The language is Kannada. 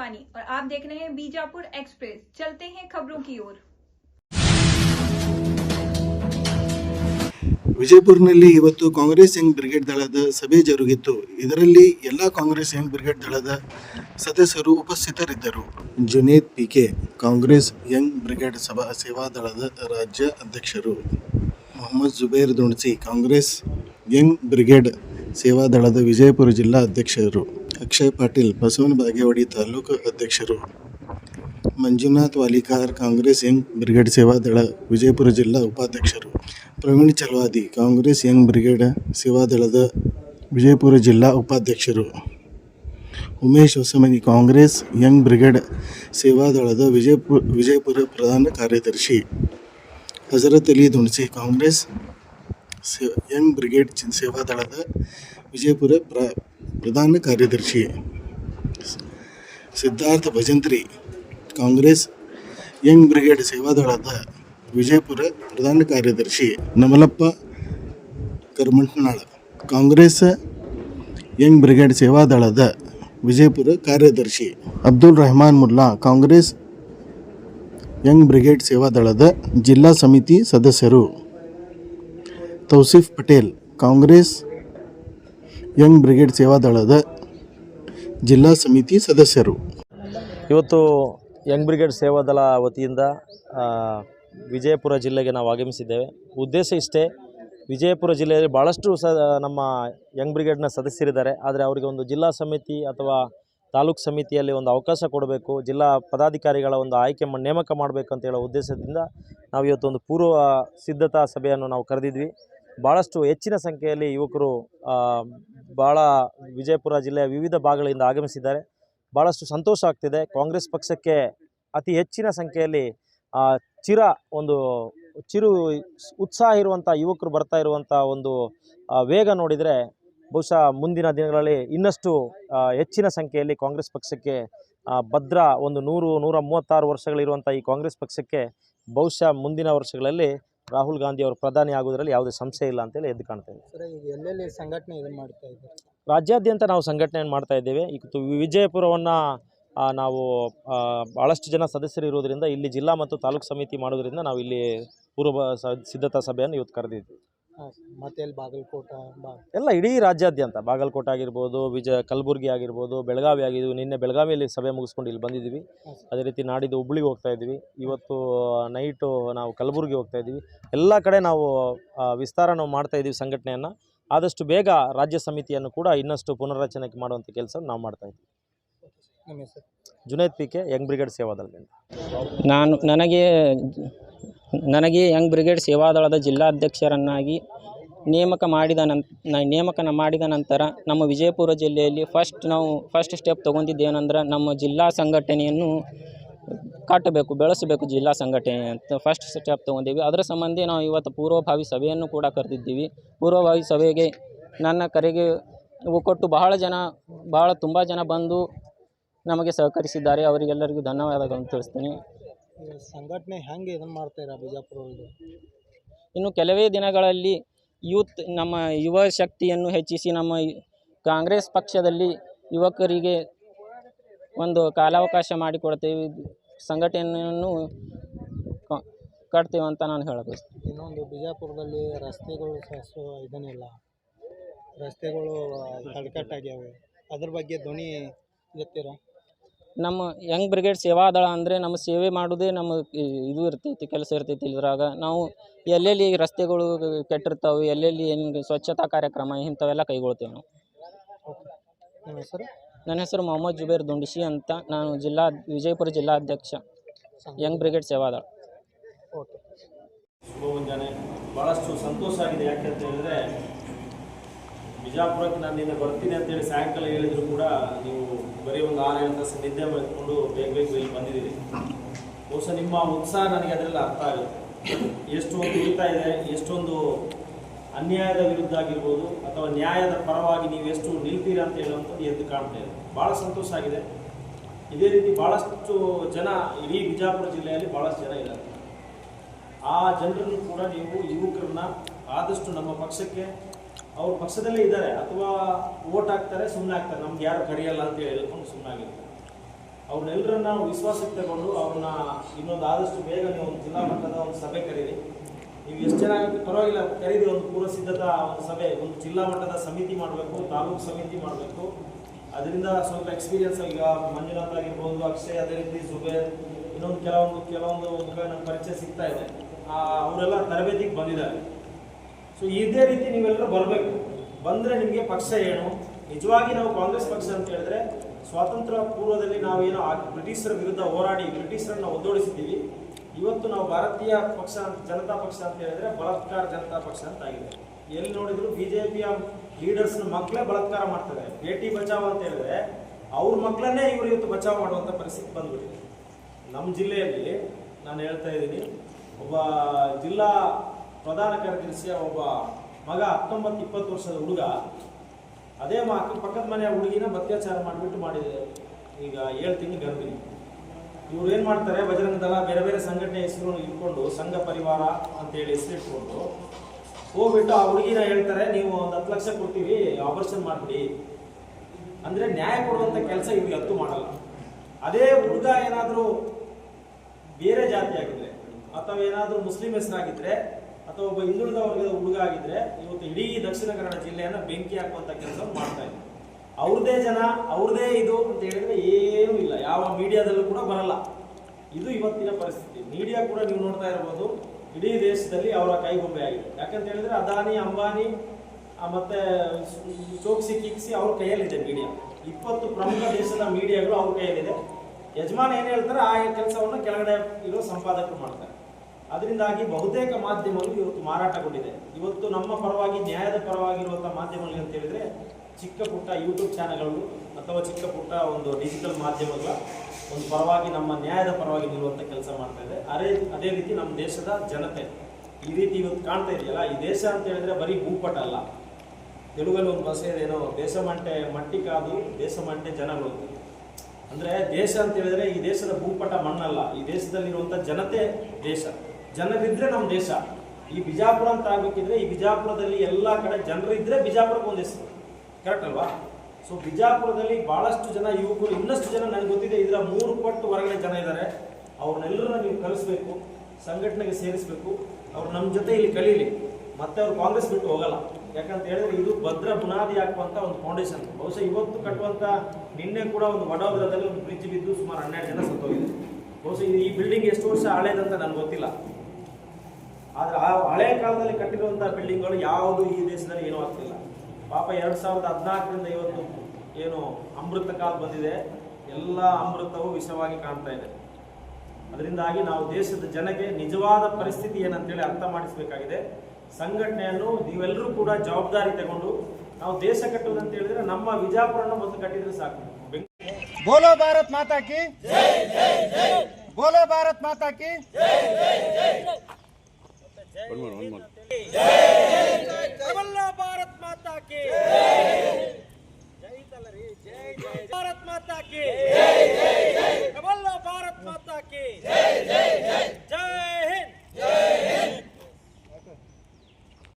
शिवानी और आप देख रहे हैं बीजापुर एक्सप्रेस चलते हैं खबरों की ओर ವಿಜಯಪುರನಲ್ಲಿ ಇವತ್ತು ಕಾಂಗ್ರೆಸ್ ಯಂಗ್ ಬ್ರಿಗೇಡ್ ದಳದ ಸಭೆ ಜರುಗಿತ್ತು ಇದರಲ್ಲಿ ಎಲ್ಲ ಕಾಂಗ್ರೆಸ್ ಯಂಗ್ ಬ್ರಿಗೇಡ್ ದಳದ ಸದಸ್ಯರು ಉಪಸ್ಥಿತರಿದ್ದರು Junaid PK Congress young brigade ಸಭಾ ಸೇವಾ ದಳದ ರಾಜ್ಯ ಅಧ್ಯಕ್ಷರು ಮೊಹಮ್ಮದ್ ಜುಬೇರ್ ದುಣ್ಸಿ ಕಾಂಗ್ರೆಸ್ ಯಂಗ್ ಬ್ರಿಗೇಡ್ ಸೇವಾ ದಳದ ವಿಜಯಪುರ ಜಿಲ್ಲಾ ಅಧ್ಯಕ್ಷರು ಅಕ್ಷಯ್ ಪಾಟೀಲ್ ಬಸವನ ಬಾಗೇವಾಡಿ ತಾಲೂಕು ಅಧ್ಯಕ್ಷರು. Manjunath Valikar Congress young brigade ಸೇವಾದಳ ವಿಜಯಪುರ ಜಿಲ್ಲಾ ಉಪಾಧ್ಯಕ್ಷರು. Praveen Chalavadi Congress young brigade ಸೇವಾದಳದ Vijayapura ಜಿಲ್ಲಾ ಉಪಾಧ್ಯಕ್ಷರು. Umesh Hosamani Congress young brigade ಸೇವಾದಳದ Vijayapura Vijayapura ಪ್ರಧಾನ ಕಾರ್ಯದರ್ಶಿ. ಹಜರತ್ ಅಲಿ ದುಣ್ಸಿ ಕಾಂಗ್ರೆಸ್ ಸೇ- ಯಂಗ್ ಬ್ರಿಗೇಡ್ ಸೇವಾದಳದ ಸೇವಾ ದಳದ ವಿಜಯಪುರ ಪ್ರ ಪ್ರಧಾನ ಕಾರ್ಯದರ್ಶಿ Siddhartha Bhajantri, Congress young brigade ಸೇವಾದಳದ Vijayapura ಪ್ರಧಾನ ಕಾರ್ಯದರ್ಶಿ Namalappa Karmantanal, Congress young brigade ಸೇವಾದಳದ Vijayapura ಕಾರ್ಯದರ್ಶಿ Abdul Rehman Mulla, Congress young brigade ಸೇವಾದಳದ ಜಿಲ್ಲಾ ಸಮಿತಿ ಸದಸ್ಯರು Tausif Patel, Congress young brigade ಸೇವಾದಳದ ಜಿಲ್ಲಾ ಸಮಿತಿ ಸದಸ್ಯರು. ಇವತ್ತು ಯಂಗ್ ಬ್ರಿಗೇಡ್ ಸೇವಾದಳ ವತಿಯಿಂದ ವಿಜಯಪುರ ಜಿಲ್ಲೆಗೆ ನಾವು ಆಗಮಿಸಿದ್ದೇವೆ. ಉದ್ದೇಶ ಇಷ್ಟೇ, ವಿಜಯಪುರ ಜಿಲ್ಲೆಯಲ್ಲಿ ಭಾಳಷ್ಟು ಸ, ನಮ್ಮ ಯಂಗ್ ಬ್ರಿಗೇಡ್ನ ಸದಸ್ಯರಿದ್ದಾರೆ. ಆದರೆ ಅವರಿಗೆ ಒಂದು ಜಿಲ್ಲಾ ಸಮಿತಿ ಅಥವಾ ತಾಲೂಕು ಸಮಿತಿಯಲ್ಲಿ ಒಂದು ಅವಕಾಶ ಕೊಡಬೇಕು, ಜಿಲ್ಲಾ ಪದಾಧಿಕಾರಿಗಳ ಒಂದು ಆಯ್ಕೆ ನೇಮಕ ಮಾಡಬೇಕು ಅಂತ ಹೇಳೋ ಉದ್ದೇಶದಿಂದ ನಾವು ಇವತ್ತು ಒಂದು ಪೂರ್ವ ಸಿದ್ಧತಾ ಸಭೆಯನ್ನು ನಾವು ಕರೆದಿದ್ವಿ. ಭಾಳಷ್ಟು ಹೆಚ್ಚಿನ ಸಂಖ್ಯೆಯಲ್ಲಿ ಯುವಕರು ಭಾಳ ವಿಜಯಪುರ ಜಿಲ್ಲೆಯ ವಿವಿಧ ಭಾಗಗಳಿಂದ ಆಗಮಿಸಿದ್ದಾರೆ. ಭಾಳಷ್ಟು ಸಂತೋಷ ಆಗ್ತಿದೆ. ಕಾಂಗ್ರೆಸ್ ಪಕ್ಷಕ್ಕೆ ಅತಿ ಹೆಚ್ಚಿನ ಸಂಖ್ಯೆಯಲ್ಲಿ ಚಿರ ಒಂದು ಚಿರು ಉತ್ಸಾಹ ಇರುವಂಥ ಯುವಕರು ಬರ್ತಾ ಇರುವಂಥ ಒಂದು ವೇಗ ನೋಡಿದರೆ ಬಹುಶಃ ಮುಂದಿನ ದಿನಗಳಲ್ಲಿ ಇನ್ನಷ್ಟು ಹೆಚ್ಚಿನ ಸಂಖ್ಯೆಯಲ್ಲಿ ಕಾಂಗ್ರೆಸ್ ಪಕ್ಷಕ್ಕೆ ಭದ್ರ ಒಂದು ನೂರು, ನೂರ ಮೂವತ್ತಾರು ವರ್ಷಗಳಿರುವಂಥ ಈ ಕಾಂಗ್ರೆಸ್ ಪಕ್ಷಕ್ಕೆ ಬಹುಶಃ ಮುಂದಿನ ವರ್ಷಗಳಲ್ಲಿ ರಾಹುಲ್ ಗಾಂಧಿ ಅವರು ಪ್ರಧಾನಿ ಆಗೋದ್ರಲ್ಲಿ ಯಾವುದೇ ಸಂಶಯ ಇಲ್ಲ ಅಂತೇಳಿ ಎದ್ದು ಕಾಣ್ತಾ ಸರ್ ಈಗ ಎಲ್ಲೆಲ್ಲಿ ಸಂಘಟನೆ ಇದನ್ನು ಮಾಡ್ತಾ ಇದ್ದಾರೆ? ರಾಜ್ಯಾದ್ಯಂತ ನಾವು ಸಂಘಟನೆಯನ್ನು ಮಾಡ್ತಾ ಇದ್ದೇವೆ. ಈಗ ವಿಜಯಪುರವನ್ನು ನಾವು ಭಾಳಷ್ಟು ಜನ ಸದಸ್ಯರು ಇರೋದ್ರಿಂದ ಇಲ್ಲಿ ಜಿಲ್ಲಾ ಮತ್ತು ತಾಲೂಕು ಸಮಿತಿ ಮಾಡೋದ್ರಿಂದ ನಾವು ಇಲ್ಲಿ ಪೂರ್ವ ಸಿದ್ಧತಾ ಸಭೆಯನ್ನು ಇವತ್ತು ಕರೆದಿದ್ವಿ ಹಾಂ ಮತ್ತೆ ಅಲ್ಲಿ ಬಾಗಲಕೋಟ ಎಲ್ಲ ಇಡೀ ರಾಜ್ಯಾದ್ಯಂತ. ಬಾಗಲಕೋಟೆ ಆಗಿರ್ಬೋದು ವಿಜಯ ಕಲಬುರಗಿ ಆಗಿರ್ಬೋದು ಬೆಳಗಾವಿ ಆಗಿದ್ದು ನಿನ್ನೆ ಬೆಳಗಾವಿಯಲ್ಲಿ ಸಭೆ ಮುಗಿಸ್ಕೊಂಡು ಇಲ್ಲಿ ಬಂದಿದ್ದೀವಿ. ಅದೇ ರೀತಿ ನಾಡಿದ್ದು ಹುಬ್ಳಿಗೆ ಹೋಗ್ತಾ ಇದ್ದೀವಿ. ಇವತ್ತು ನೈಟು ನಾವು ಕಲಬುರಗಿ ಹೋಗ್ತಾ ಇದ್ದೀವಿ. ಎಲ್ಲ ಕಡೆ ನಾವು ಆ, ವಿಸ್ತಾರ ನಾವು ಮಾಡ್ತಾ ಇದ್ದೀವಿ ಸಂಘಟನೆಯನ್ನು. ಆದಷ್ಟು ಬೇಗ ರಾಜ್ಯ ಸಮಿತಿಯನ್ನು ಕೂಡ ಇನ್ನಷ್ಟು ಪುನರ್ರಚನೆಗೆ ಮಾಡುವಂಥ ಕೆಲಸ ನಾವು ಮಾಡ್ತಾ ಇದ್ದೀವಿ. ನಿಮ್ಮ ಹೆಸರು Junaid P K young brigade ಸೇವಾದಲ್ಲಿ ನಾನು ನನಗೆ ನನಗೆ ಯಂಗ್ ಬ್ರಿಗೇಡ್ ಸೇವಾದಳದ ಜಿಲ್ಲಾಧ್ಯಕ್ಷರನ್ನಾಗಿ ನೇಮಕ ಮಾಡಿದ ನನ್ ನೇಮಕನ ನೇಮಕ ಮಾಡಿದ ನಂತರ ನಮ್ಮ ವಿಜಯಪುರ ಜಿಲ್ಲೆಯಲ್ಲಿ ಫಸ್ಟ್ ನಾವು, ಫಸ್ಟ್ ಸ್ಟೆಪ್ ತೊಗೊಂಡಿದ್ದೇನೆಂದ್ರೆ ನಮ್ಮ ಜಿಲ್ಲಾ ಸಂಘಟನೆಯನ್ನು ಕಟ್ಟಬೇಕು, ಬೆಳೆಸಬೇಕು ಜಿಲ್ಲಾ ಸಂಘಟನೆ ಅಂತ ಫಸ್ಟ್ ಸ್ಟೆಪ್ ತೊಗೊಂಡೀವಿ. ಅದರ ಸಂಬಂಧಿ ನಾವು ಇವತ್ತು ಪೂರ್ವಭಾವಿ ಸಭೆಯನ್ನು ಕೂಡ ಕರೆದಿದ್ದೀವಿ. ಪೂರ್ವಭಾವಿ ಸಭೆಗೆ ನನ್ನ ಕರೆಗೆ ಕೊಟ್ಟು ಬಹಳ ಜನ, ಬಹಳ ತುಂಬ ಜನ ಬಂದು ನಮಗೆ ಸಹಕರಿಸಿದ್ದಾರೆ. ಅವರಿಗೆಲ್ಲರಿಗೂ ಧನ್ಯವಾದಗಳನ್ನು ತಿಳಿಸ್ತೀನಿ. ಸಂಘಟನೆ ಹೆಂಗೆ ಇದನ್ನು ಮಾಡ್ತಾಯಿರ ಬಿಜಾಪುರ ಒಳಗೆ ಇನ್ನು ಕೆಲವೇ ದಿನಗಳಲ್ಲಿ ಯೂತ್ ನಮ್ಮ ಯುವ ಶಕ್ತಿಯನ್ನು ಹೆಚ್ಚಿಸಿ ನಮ್ಮ ಕಾಂಗ್ರೆಸ್ ಪಕ್ಷದಲ್ಲಿ ಯುವಕರಿಗೆ ಒಂದು ಕಾಲಾವಕಾಶ ಮಾಡಿಕೊಡ್ತೇವೆ. ಸಂಘಟನೆಯನ್ನು ಕಟ್ತೇವೆ ಅಂತ ನಾನು ಹೇಳಬೇಕು ಇನ್ನೊಂದು ಬಿಜಾಪುರದಲ್ಲಿ ರಸ್ತೆಗಳು ಇದನ್ನಿಲ್ಲ ರಸ್ತೆಗಳು ತಡೆಕಟ್ಟಾಗ್ಯಾವೆ. ಅದ್ರ ಬಗ್ಗೆ ಧ್ವನಿ ಎತ್ತೀರಾ? ನಮ್ಮ ಯಂಗ್ ಬ್ರಿಗೇಡ್ ಸೇವಾದಳ ಅಂದರೆ ನಮ್ಮ ಸೇವೆ ಮಾಡೋದೇ ನಮ್ಮ ಇದು ಇರ್ತೈತಿ ಕೆಲಸ ಇರ್ತೈತಿ ಇದ್ರಾಗ. ನಾವು ಎಲ್ಲೆಲ್ಲಿ ರಸ್ತೆಗಳು ಕೆಟ್ಟಿರ್ತಾವೆ ಎಲ್ಲೆಲ್ಲಿ ಏನು ಸ್ವಚ್ಛತಾ ಕಾರ್ಯಕ್ರಮ ಇಂಥವೆಲ್ಲ ಕೈಗೊಳ್ತೇವೆ ನಾವು. ನಿಮ್ಮ ಹೆಸರು? ನನ್ನ ಹೆಸರು ಮೊಹಮ್ಮದ್ ಜುಬೇರ್ ದುಂಡಿಶಿ ಅಂತ. ನಾನು ಜಿಲ್ಲಾ ವಿಜಯಪುರ ಜಿಲ್ಲಾಧ್ಯಕ್ಷ ಯಂಗ್ ಬ್ರಿಗೇಡ್ ಸೇವಾದಳ ಓಕೆ. ಶುಭ ಮುಂಜಾನೆ ಭಾಳಷ್ಟು ಸಂತೋಷ ಆಗಿದೆ ಯಾಕೆ ಅಂತ ಹೇಳಿದ್ರೆ ಬಿಜಾಪುರಕ್ಕೆ ನಾನು ನಿನ್ನೆ ಬರ್ತೀನಿ ಅಂತೇಳಿ ಸಾಯಂಕಾಲ ಹೇಳಿದ್ರು ಕೂಡ ನೀವು ಬರೀ ಒಂದು ಆರು ಏಳು ತಾಸು ನಿದ್ದೆ ಮಾಡಿಕೊಂಡು ಬೇಗ ಬೇಗ ಇಲ್ಲಿ ಬಂದಿದ್ದೀರಿ. ಬಹುಶಃ ನಿಮ್ಮ ಉತ್ಸಾಹ ನನಗೆ ಅದರಲ್ಲಿ ಅರ್ಥ ಆಗುತ್ತೆ. ಎಷ್ಟೊಂದು ಉಳಿತಾ ಇದೆ, ಎಷ್ಟೊಂದು ಅನ್ಯಾಯದ ವಿರುದ್ಧ ಆಗಿರ್ಬೋದು ಅಥವಾ ನ್ಯಾಯದ ಪರವಾಗಿ ನೀವು ಎಷ್ಟು ನಿಲ್ತೀರಾ ಅಂತ ಹೇಳುವಂಥದ್ದು ಎದ್ದು ಕಾಣ್ತಾ ಇದೆ. ಭಾಳ ಸಂತೋಷ ಆಗಿದೆ. ಇದೇ ರೀತಿ ಭಾಳಷ್ಟು ಜನ ಇಡೀ ಬಿಜಾಪುರ ಜಿಲ್ಲೆಯಲ್ಲಿ ಭಾಳಷ್ಟು ಜನ ಇದ್ದಾರೆ. ಆ ಜನರನ್ನು ಕೂಡ ನೀವು ಯುವಕರನ್ನ ಆದಷ್ಟು ನಮ್ಮ ಪಕ್ಷಕ್ಕೆ ಅವ್ರ ಪಕ್ಷದಲ್ಲೇ ಇದ್ದಾರೆ ಅಥವಾ ಓಟ್ ಹಾಕ್ತಾರೆ ಸುಮ್ಮನೆ ಆಗ್ತಾರೆ ನಮ್ಗೆ ಯಾರು ಕರೆಯಲ್ಲ ಅಂತ ಹೇಳ್ಕೊಂಡು ಸುಮ್ಮನೆ ಆಗಿರ್ತಾರೆ. ಅವ್ರನ್ನೆಲ್ಲರನ್ನ ವಿಶ್ವಾಸಕ್ಕೆ ತಗೊಂಡು ಅವ್ರನ್ನ ಇನ್ನೊಂದು ಆದಷ್ಟು ಬೇಗ ನೀವು ಒಂದು ಜಿಲ್ಲಾ ಮಟ್ಟದ ಒಂದು ಸಭೆ ಕರೀರಿ. ನೀವು ಎಷ್ಟು ಜನ ಆಗುತ್ತೆ ಪರವಾಗಿಲ್ಲ, ಕರೀರಿ ಒಂದು ಪೂರ್ವ ಸಿದ್ಧತಾ ಒಂದು ಸಭೆ, ಒಂದು ಜಿಲ್ಲಾ ಮಟ್ಟದ ಸಮಿತಿ ಮಾಡಬೇಕು, ತಾಲೂಕು ಸಮಿತಿ ಮಾಡಬೇಕು. ಅದರಿಂದ ಸ್ವಲ್ಪ ಎಕ್ಸ್ಪೀರಿಯನ್ಸ್ ಈಗ ಮಂಜುನಾಥ್ ಆಗಿರ್ಬೋದು, ಅಕ್ಷಯ್, ಅದೇ ರೀತಿ ಜುಬೇರ್, ಇನ್ನೊಂದು ಕೆಲವೊಂದು ಕೆಲವೊಂದು ಮುಖಗಳ ಪರಿಚಯ ಸಿಗ್ತಾ ಇದೆ. ಅವರೆಲ್ಲ ತರಬೇತಿಗೆ ಬಂದಿದ್ದಾರೆ. ಸೊ ಇದೇ ರೀತಿ ನೀವೆಲ್ಲರೂ ಬರಬೇಕು. ಬಂದರೆ ನಿಮಗೆ ಪಕ್ಷ ಏನು? ನಿಜವಾಗಿ ನಾವು ಕಾಂಗ್ರೆಸ್ ಪಕ್ಷ ಅಂತ ಹೇಳಿದ್ರೆ, ಸ್ವಾತಂತ್ರ್ಯ ಪೂರ್ವದಲ್ಲಿ ನಾವೇನೋ ಆ ಬ್ರಿಟಿಷರ ವಿರುದ್ಧ ಹೋರಾಡಿ ಬ್ರಿಟಿಷರನ್ನ ಒದ್ದೋಡಿಸಿದ್ದೀವಿ. ಇವತ್ತು ನಾವು ಭಾರತೀಯ ಪಕ್ಷ ಜನತಾ ಪಕ್ಷ ಅಂತ ಹೇಳಿದ್ರೆ ಬಲಾತ್ಕಾರ ಜನತಾ ಪಕ್ಷ ಅಂತ ಆಗಿದೆ. ಎಲ್ಲಿ ನೋಡಿದ್ರು ಪಿಯ ಲೀಡರ್ಸ್ನ ಮಕ್ಕಳೇ ಬಲತ್ಕಾರ ಮಾಡ್ತಾರೆ. ಬೇಟಿ ಬಚಾವ್ ಅಂತ ಹೇಳಿದ್ರೆ, ಅವ್ರ ಮಕ್ಕಳನ್ನೇ ಇವರು ಇವತ್ತು ಬಚಾವ್ ಮಾಡುವಂಥ ಪರಿಸ್ಥಿತಿ ಬಂದ್ಬಿಟ್ಟಿದೆ. ನಮ್ಮ ಜಿಲ್ಲೆಯಲ್ಲಿ ನಾನು ಹೇಳ್ತಾ ಇದ್ದೀನಿ, ಒಬ್ಬ ಜಿಲ್ಲಾ ಪ್ರಧಾನ ಕಾರ್ಯದರ್ಶಿಯ ಒಬ್ಬ ಮಗ, ಹತ್ತೊಂಬತ್ತು ಇಪ್ಪತ್ತು ವರ್ಷದ ಹುಡುಗ. ಅದೇ ಮಾ, ಪಕ್ಕದ ಮನೆಯ ಹುಡುಗಿನ ಅತ್ಯಾಚಾರ ಮಾಡಿಬಿಟ್ಟು ಮಾಡಿದೆ. ಈಗ ಏಳು ತಿಂಗಳು ಗರ್ಭಿಣಿ. ಇವ್ರು ಏನು ಮಾಡ್ತಾರೆ ಬಜರಂಗ ದಳ ಬೇರೆ ಬೇರೆ ಸಂಘಟನೆ ಹೆಸರು ಇಟ್ಕೊಂಡು ಸಂಘ ಪರಿವಾರ ಅಂತೇಳಿ ಹೆಸರಿಟ್ಕೊಂಡು ಹೋಗ್ಬಿಟ್ಟು ಆ ಹುಡುಗಿನ ಹೇಳ್ತಾರೆ, ನೀವು ಒಂದು ಹತ್ತು ಲಕ್ಷ ಕೊಡ್ತೀವಿ, ಆಪರೇಷನ್ ಮಾಡಿಬಿಡಿ. ಅಂದರೆ ನ್ಯಾಯ ಕೊಡುವಂಥ ಕೆಲಸ ಇವ್ರಿಗೆ ಹತ್ತು ಮಾಡಲ್ಲ. ಅದೇ ಹುಡುಗ ಏನಾದರೂ ಬೇರೆ ಜಾತಿ ಆಗಿದ್ರೆ ಅಥವಾ ಏನಾದರೂ ಮುಸ್ಲಿಂ ಹೆಸರಾಗಿದ್ರೆ ಅಥವಾ ಒಬ್ಬ ಹಿಂದುಳಿದ ವರ್ಗದ ಹುಡುಗ ಆಗಿದ್ರೆ ಇವತ್ತು ಇಡೀ ದಕ್ಷಿಣ ಕನ್ನಡ ಜಿಲ್ಲೆಯನ್ನ ಬೆಂಕಿ ಹಾಕುವಂತ ಕೆಲಸ ಮಾಡ್ತಾ ಇದ್ರು. ಅವ್ರದೇ ಜನ, ಅವ್ರದೇ ಇದು ಅಂತ ಹೇಳಿದ್ರೆ ಏನೂ ಇಲ್ಲ. ಯಾವ ಮೀಡಿಯಾದಲ್ಲೂ ಕೂಡ ಬರಲ್ಲ. ಇದು ಇವತ್ತಿನ ಪರಿಸ್ಥಿತಿ. ಮೀಡಿಯಾ ಕೂಡ ನೀವು ನೋಡ್ತಾ ಇರ್ಬೋದು, ಇಡೀ ದೇಶದಲ್ಲಿ ಅವರ ಕೈಗೊಂಬೆ ಆಗಿದೆ. ಯಾಕಂತ ಹೇಳಿದ್ರೆ ಅದಾನಿ, ಅಂಬಾನಿ ಮತ್ತೆ ಚೋಕ್ಸಿ, ಕಿಕ್ಸಿ ಅವ್ರ ಕೈಯಲ್ಲಿದೆ ಮೀಡಿಯಾ. ಇಪ್ಪತ್ತು ಪ್ರಮುಖ ದೇಶದ ಮೀಡಿಯಾಗಳು ಅವ್ರ ಕೈಯಲ್ಲಿದೆ. ಯಜಮಾನ ಏನು ಹೇಳ್ತಾರೆ, ಆ ಕೆಲಸವನ್ನು ಕೆಳಗಡೆ ಇರೋ ಸಂಪಾದಕರು ಮಾಡ್ತಾರೆ. ಅದರಿಂದಾಗಿ ಬಹುತೇಕ ಮಾಧ್ಯಮಗಳು ಇವತ್ತು ಮಾರಾಟಗೊಂಡಿದೆ. ಇವತ್ತು ನಮ್ಮ ಪರವಾಗಿ, ನ್ಯಾಯದ ಪರವಾಗಿರುವಂಥ ಮಾಧ್ಯಮಗಳು ಅಂತ ಹೇಳಿದ್ರೆ ಚಿಕ್ಕ ಪುಟ್ಟ ಯೂಟ್ಯೂಬ್ ಚಾನೆಲ್ಗಳು ಅಥವಾ ಚಿಕ್ಕ ಪುಟ್ಟ ಒಂದು ಡಿಜಿಟಲ್ ಮಾಧ್ಯಮಗಳ ಒಂದು ಪರವಾಗಿ ನಮ್ಮ ನ್ಯಾಯದ ಪರವಾಗಿ ನಿಲ್ಲುವಂಥ ಕೆಲಸ ಮಾಡ್ತಾ ಇದೆ. ಅದೇ ಅದೇ ರೀತಿ ನಮ್ಮ ದೇಶದ ಜನತೆ ಈ ರೀತಿ ಇವತ್ತು ಕಾಣ್ತಾ ಇದೆಯಲ್ಲ ಈ ದೇಶ ಅಂತ ಹೇಳಿದ್ರೆ ಬರೀ ಭೂಪಟ ಅಲ್ಲ. ತೆಲುಗಲ್ಲಿ ಒಂದು ಭಾಷೆ ಏನೋ ದೇಶ ಮಂಟೆ ಮಟ್ಟಿ ಕಾದು ದೇಶ ಮಂಟೆ ಜನಗಳು ಅಂದರೆ ದೇಶ ಅಂತ ಹೇಳಿದ್ರೆ ಈ ದೇಶದ ಭೂಪಟ ಮಣ್ಣಲ್ಲ. ಈ ದೇಶದಲ್ಲಿರುವಂಥ ಜನತೆ ದೇಶ. ಜನರಿದ್ರೆ ನಮ್ಮ ದೇಶ. ಈ ಬಿಜಾಪುರ ಅಂತ ಆಗ್ಬೇಕಿದ್ರೆ ಈ ಬಿಜಾಪುರದಲ್ಲಿ ಎಲ್ಲ ಕಡೆ ಜನರಿದ್ರೆ ಬಿಜಾಪುರಕ್ಕೆ ಒಂದು ಹೆಸರು. ಕರೆಕ್ಟ್ ಅಲ್ವಾ? ಸೊ ಬಿಜಾಪುರದಲ್ಲಿ ಬಹಳಷ್ಟು ಜನ ಯುವಕರು, ಇನ್ನಷ್ಟು ಜನ ನನಗೆ ಗೊತ್ತಿದೆ, ಇದರ ಮೂರು ಪಟ್ಟು ಹೊರಗಡೆ ಜನ ಇದ್ದಾರೆ ಅವ್ರನ್ನೆಲ್ಲರೂ ನೀವು ಕಲಿಸ್ಬೇಕು, ಸಂಘಟನೆಗೆ ಸೇರಿಸಬೇಕು. ಅವ್ರು ನಮ್ಮ ಜೊತೆ ಇಲ್ಲಿ ಕಲೀಲಿ. ಮತ್ತೆ ಅವ್ರು ಕಾಂಗ್ರೆಸ್ ಬಿಟ್ಟು ಹೋಗಲ್ಲ. ಯಾಕಂತ ಹೇಳಿದ್ರೆ ಇದು ಭದ್ರ ಬುನಾದಿ ಹಾಕುವಂತ ಒಂದು ಫೌಂಡೇಶನ್ ಬಹುಶಃ ಇವತ್ತು ಕಟ್ಟುವಂತ, ನಿನ್ನೆ ಕೂಡ ಒಂದು ವಡೋದರದಲ್ಲಿ ಒಂದು ಬ್ರಿಡ್ಜ್ ಬಿದ್ದು ಸುಮಾರು ಹನ್ನೆರಡು ಜನ ಸತ್ತೋಗಿದೆ. ಬಹುಶಃ ಈ ಬಿಲ್ಡಿಂಗ್ ಎಷ್ಟು ವರ್ಷ ಹಳೇದಂತ ನನಗೆ ಗೊತ್ತಿಲ್ಲ. ಆದ್ರೆ ಆ ಹಳೆ ಕಾಲದಲ್ಲಿ ಕಟ್ಟಿರುವಂತಹ ಬಿಲ್ಡಿಂಗ್ಗಳು ಯಾವುದು ಈ ದೇಶದಲ್ಲಿ ಏನೂ ಆಗ್ತಿಲ್ಲ. ಪಾಪ ಎರಡ್ ಸಾವಿರದ ಹದಿನಾಲ್ಕರಿಂದ ಇವತ್ತು ಏನು ಅಮೃತ ಕಾಲ ಬಂದಿದೆ, ಎಲ್ಲ ಅಮೃತವು ವಿಷವಾಗಿ ಕಾಣ್ತಾ ಇದೆ. ಅದರಿಂದಾಗಿ ನಾವು ದೇಶದ ಜನಕ್ಕೆ ನಿಜವಾದ ಪರಿಸ್ಥಿತಿ ಏನಂತೇಳಿ ಅರ್ಥ ಮಾಡಿಸಬೇಕಾಗಿದೆ. ಸಂಘಟನೆಯನ್ನು ನೀವೆಲ್ಲರೂ ಕೂಡ ಜವಾಬ್ದಾರಿ ತಗೊಂಡು ನಾವು ದೇಶ ಕಟ್ಟುವುದಂತ ಹೇಳಿದ್ರೆ ನಮ್ಮ ವಿಜಾಪುರನ ಮೊದಲು ಕಟ್ಟಿದ್ರೆ ಸಾಕು. one more, one more. Kamala Bharat Mata ki. Bharat Mata ki. Kamala Bharat Mata ki.